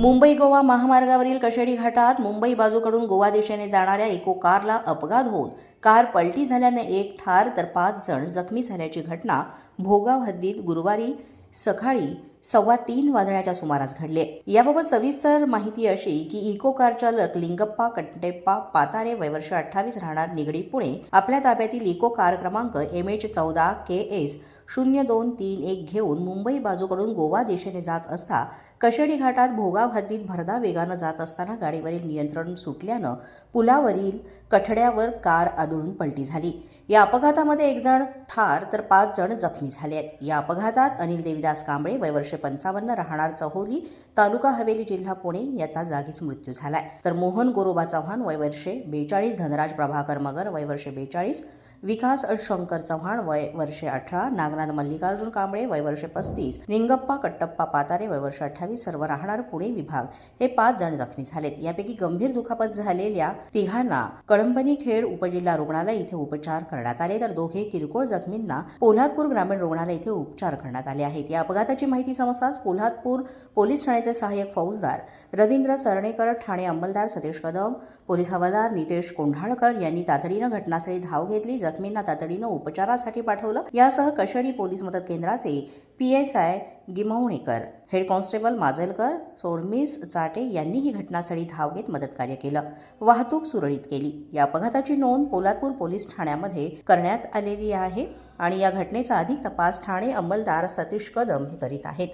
मुंबई गोवा महामार्गावरील कशेडी घाटात मुंबई बाजूकडून गोवा दिशेने जाणाऱ्या इको कारला अपघात होऊन कार पलटी झाल्याने एक ठार तर पाच जण जखमी झाल्याची घटना भोगाव हद्दीत गुरुवारी सकाळी सव्वा तीन वाजण्याच्या सुमारास घडले. याबाबत सविस्तर माहिती अशी की इको कार चालक लिंगप्पा कंटेप्पा पातारे वयवर्ष अठ्ठावीस राहणार निगडी पुणे. आपल्या ताब्यातील इको कार क्रमांक एम एच चौदा के एस शून्य दोन तीन एक घेऊन मुंबई बाजूकडून गोवा दिशेने जात असता कशेडी घाटात भोगाव हद्दीत भरधा वेगानं जात असताना गाडीवरील नियंत्रण सुटल्यानं पुलावरील कठड्यावर कार आदळून पलटी झाली. या अपघातामध्ये एक जण ठार तर पाच जण जखमी झाले आहेत. या अपघातात अनिल देविदास कांबळे वयवर्षे पंचावन्न राहणार चहोली तालुका हवेली जिल्हा पुणे याचा जागीच मृत्यू झालाय. तर मोहन गोरोबा चव्हाण वयवर्षे बेचाळीस धनराज प्रभाकर मगर वयवर्षे बेचाळीस विकास शंकर चव्हाण वय वर्षे अठरा नागनाथ मल्लिकार्जुन कांबळे वय वर्षे पस्तीस निंगप्पा कट्टप्पा पातारे वय वर्ष अठ्ठावीस सर्व राहणार पुणे विभाग. हे पाच जण जखमी झालेत. यापैकी गंभीर दुखापत झालेल्या तिघांना कळंबनी खेड उपजिल्हा रुग्णालय इथे उपचार करण्यात आले. तर दोघे किरकोळ जखमींना पोल्हादपूर ग्रामीण रुग्णालय इथे उपचार करण्यात आले आहेत. या अपघाताची माहिती समजताच पोल्हादपूर पोलीस ठाण्याचे सहाय्यक फौजदार रवींद्र सरणेकर ठाणे अंमलदार सतीश कदम पोलीस हवालदार नितेश कोंढाळकर यांनी तातडीनं घटनास्थळी धाव घेतली. जखमींना तातडीनं उपचारासाठी पाठवलं. यासह कशेडी पोलीस मदत केंद्राचे P S I Gimvanekar head constable Majalkar Sodmis Chate यांनीही घटनास्थळी धाव घेत मदतकार्य केलं. वाहतूक सुरळीत केली. या अपघाताची नोंद पोलादपूर पोलीस ठाण्यामध्ये करण्यात आलेली आहे आणि या घटनेचा अधिक तपास ठाणे अंमलदार सतीश कदम हे करीत आहेत.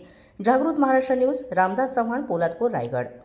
जागृत महाराष्ट्र न्यूज रामदास चव्हाण पोलादपूर रायगड.